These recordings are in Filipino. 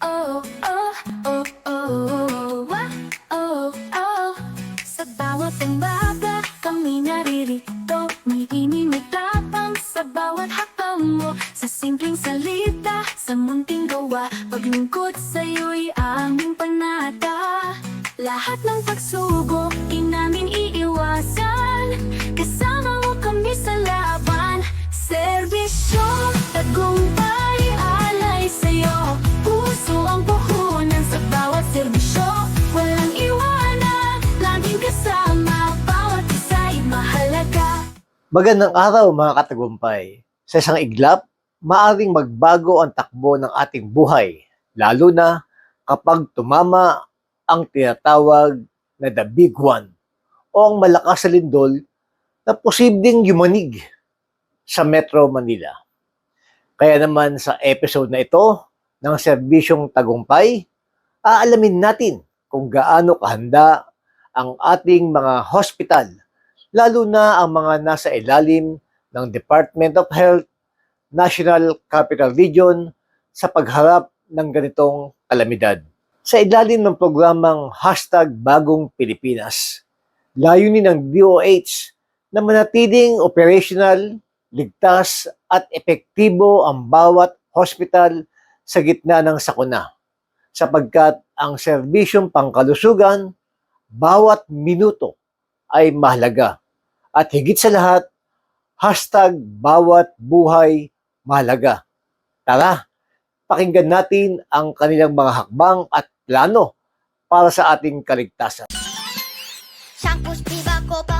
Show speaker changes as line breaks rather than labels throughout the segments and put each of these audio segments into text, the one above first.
oh, oh, oh, oh, oh, oh. Sa bawat kami naririto. May hini, may tapang sa bawat Sa simpleng salita, sa munting gawa. Paglingkod sa'yo'y aming panata. Lahat ng pagsubok,
Magandang araw mga katagumpay. Sa isang iglap, maaring magbago ang takbo ng ating buhay, lalo na kapag tumama ang tinatawag na the big one o ang malakas na lindol na posibleng yumanig sa Metro Manila. Kaya naman sa episode na ito ng Serbisyong Tagumpay, aalamin natin kung gaano kahanda ang ating mga hospital lalo na ang mga nasa ilalim ng Department of Health, National Capital Region sa pagharap ng ganitong kalamidad. Sa ilalim ng programang Hashtag Bagong Pilipinas, layunin ng DOH na manatiling operational, ligtas at epektibo ang bawat hospital sa gitna ng sakuna sapagkat ang serbisyong pangkalusugan bawat minuto ay mahalaga. At higit sa lahat, hashtag bawat buhay mahalaga. Tara, pakinggan natin ang kanilang mga hakbang at plano para sa ating kaligtasan.
Shampoos, Viva, Copa, Monera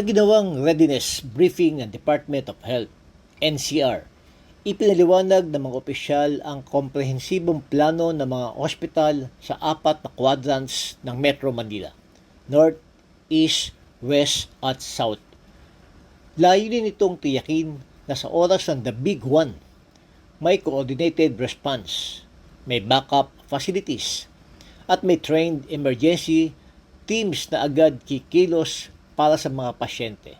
Sa
ginawang readiness briefing ng Department of Health, NCR, ipinaliwanag ng mga opisyal ang komprehensibong plano ng mga ospital sa apat na quadrants ng Metro Manila, North, East, West at South. Layunin nitong tiyakin na sa oras ng The Big One, may coordinated response, may backup facilities, at may trained emergency teams na agad kikilos para sa mga pasyente.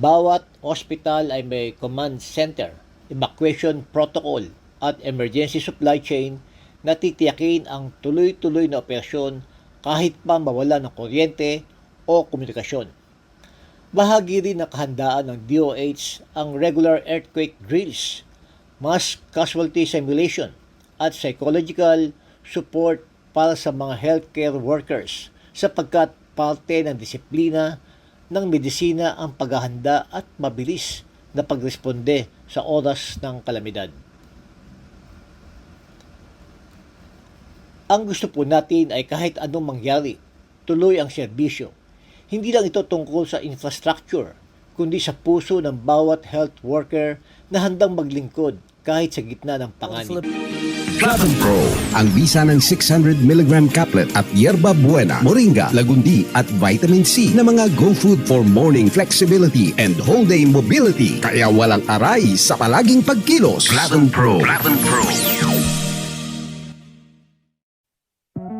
Bawat ospital ay may command center, evacuation protocol at emergency supply chain na titiyakin ang tuloy-tuloy na operasyon kahit pa mawala ng kuryente o komunikasyon. Bahagi rin ng kahandaan ng DOH ang regular earthquake drills, mass casualty simulation at psychological support para sa mga healthcare workers sapagkat parte ng disiplina ng medisina ang paghahanda at mabilis na pagresponde sa oras ng kalamidad. Ang gusto po natin ay kahit anong mangyari, tuloy ang serbisyo. Hindi lang ito tungkol sa infrastructure, kundi sa puso ng bawat health worker na handang maglingkod kahit sa gitna ng panganib.
Flavon Pro, ang bisa ng 600mg caplet at yerba buena, moringa, lagundi at vitamin C na mga go food for morning flexibility and whole day mobility. Kaya walang aray sa palaging pagkilos. Flavon Pro. Flavon Pro.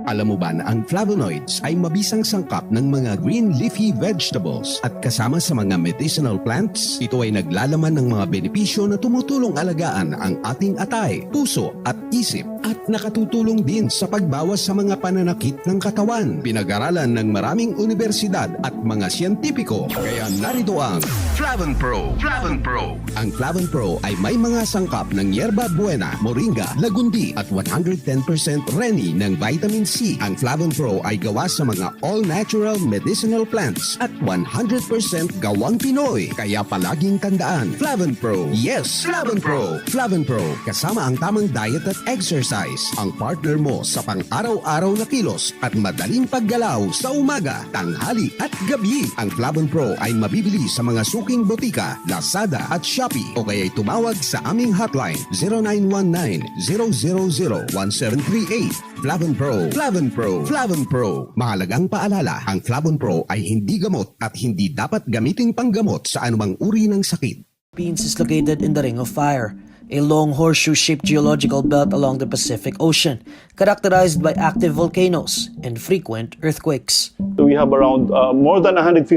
Alam mo ba na ang flavonoids ay mabisang sangkap ng mga green leafy vegetables at kasama sa mga medicinal plants? Ito ay naglalaman ng mga benepisyo na tumutulong alagaan ang ating atay, puso at isip at nakatutulong din sa pagbawas sa mga pananakit ng katawan. Pinag-aralan ng maraming universidad at mga siyentipiko. Kaya narito ang Flavon Pro. Flavon Pro. Ang Flavon Pro ay may mga sangkap ng yerba buena, moringa, lagundi at 110% reni ng vitamin C Ang Flavon Pro ay gawa sa mga all-natural medicinal plants at 100% gawang Pinoy. Kaya palaging tandaan, Flavon Pro. Yes, Flavon Pro. Flavon Pro, kasama ang tamang diet at exercise. Ang partner mo sa pang-araw-araw na kilos at madaling paggalaw sa umaga, tanghali at gabi. Ang Flavon Pro ay mabibili sa mga suking botika, Lazada at Shopee o kaya'y tumawag sa aming hotline 0919-000-1738. Flavon Pro, Flavon Pro, Flavon Pro. Mahalagang paalala, ang Flavon Pro ay hindi gamot at hindi dapat gamiting panggamot sa anumang uri ng sakit.
Philippines is located in the Ring of Fire, a long horseshoe-shaped geological belt along the Pacific Ocean, characterized by active volcanoes and frequent earthquakes.
We have around uh, more than 150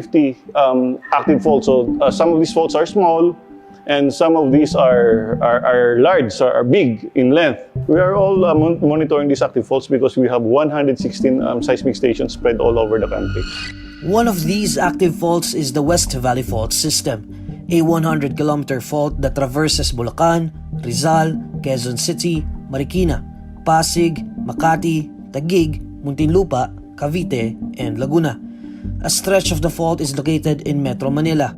um, active faults. So uh, some of these faults are small, and some of these are are, are large, are, are big in length. We are all uh, mon- monitoring these active faults because we have 116 um, seismic stations spread all over the country.
One of these active faults is the West Valley Fault System, a 100 kilometer fault that traverses Bulacan, Rizal, Quezon City, Marikina, Pasig, Makati, Taguig, Muntinlupa, Cavite, and Laguna. A stretch of the fault is located in Metro Manila,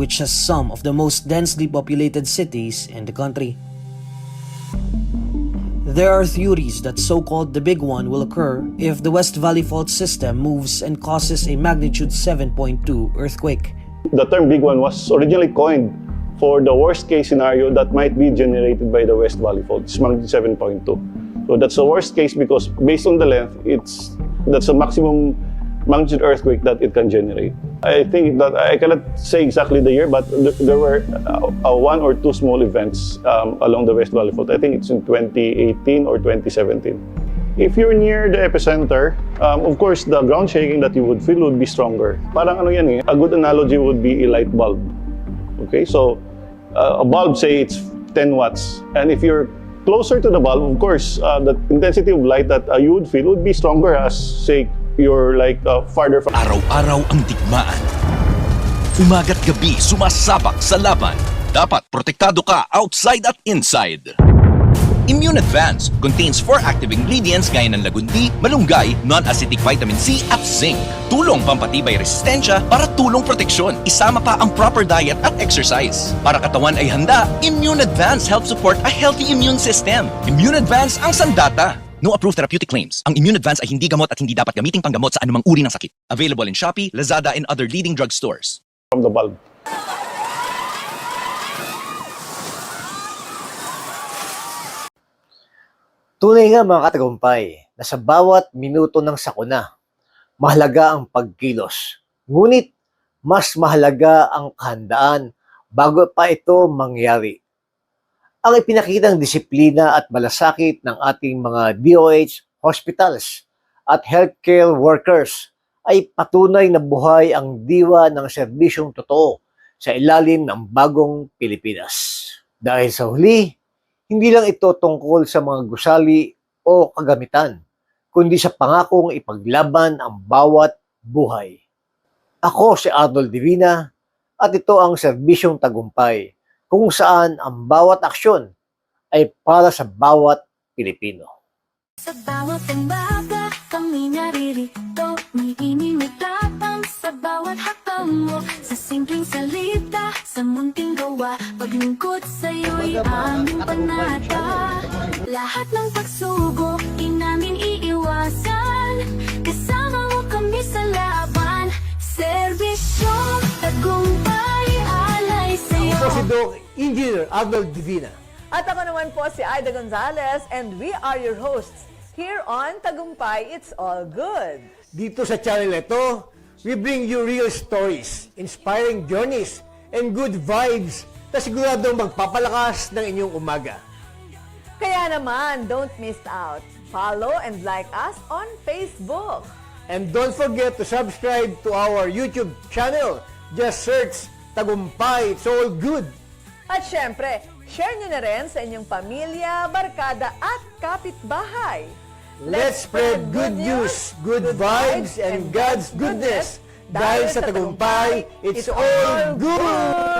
which has some of the most densely populated cities in the country. There are theories that so-called the big one will occur if the West Valley Fault system moves and causes a magnitude 7.2 earthquake.
The term big one was originally coined for the worst case scenario that might be generated by the West Valley Fault. It's magnitude 7.2. So that's the worst case because based on the length, it's that's the maximum magnitude earthquake that it can generate. I think that I cannot say exactly the year, but th- there were uh, uh, one or two small events um, along the West Valley Fault. I think it's in 2018 or 2017. If you're near the epicenter, um, of course, the ground shaking that you would feel would be stronger. Parang ano yan eh, a good analogy would be a light bulb. Okay, so uh, a bulb, say it's 10 watts. And if you're closer to the bulb, of course, uh, the intensity of light that uh, you would feel would be stronger as, say, you're like uh, farther from
Araw-araw ang digmaan. Umaga't gabi sumasabak sa laban. Dapat protektado ka outside at inside. Immune Advance contains four active ingredients gaya ng lagundi, malunggay, non-acidic vitamin C at zinc. Tulong pampatibay resistensya para tulong proteksyon. Isama pa ang proper diet at exercise. Para katawan ay handa, Immune Advance helps support a healthy immune system. Immune Advance ang sandata. No approved therapeutic claims. Ang Immune Advance ay hindi gamot at hindi dapat gamiting panggamot sa anumang uri ng sakit. Available in Shopee, Lazada, and other leading drug stores.
from the bulb.
Tunay nga mga katagumpay na sa bawat minuto ng sakuna, mahalaga ang pagkilos. Ngunit mas mahalaga ang kahandaan bago pa ito mangyari. Ang ipinakitang disiplina at malasakit ng ating mga DOH hospitals at healthcare workers ay patunay na buhay ang diwa ng serbisyong totoo sa ilalim ng bagong Pilipinas. Dahil sa huli, hindi lang ito tungkol sa mga gusali o kagamitan, kundi sa pangakong ipaglaban ang bawat buhay. Ako si Arnold Divina at ito ang serbisyong tagumpay kung saan ang bawat aksyon ay para sa bawat Pilipino.
Sa bawat umaga, kami naririto. Umiinig tapang sa bawat hakbang mo. Sa simpleng salita, sa munting gawa Paglingkod sa'yo'y aming panata. Lahat ng pagsubok,
Engineer Arnold Divina.
At ako naman po si Aida Gonzalez and we are your hosts here on Tagumpay It's All Good.
Dito sa channel ito, we bring you real stories, inspiring journeys, and good vibes na siguradong magpapalakas ng inyong umaga.
Kaya naman, don't miss out. Follow and like us on Facebook.
And don't forget to subscribe to our YouTube channel. Just search Tagumpay, it's all good.
At syempre, share nyo na rin sa inyong pamilya, barkada at kapitbahay.
Let's spread good news, good vibes, and God's goodness. Dahil sa tagumpay, it's all good!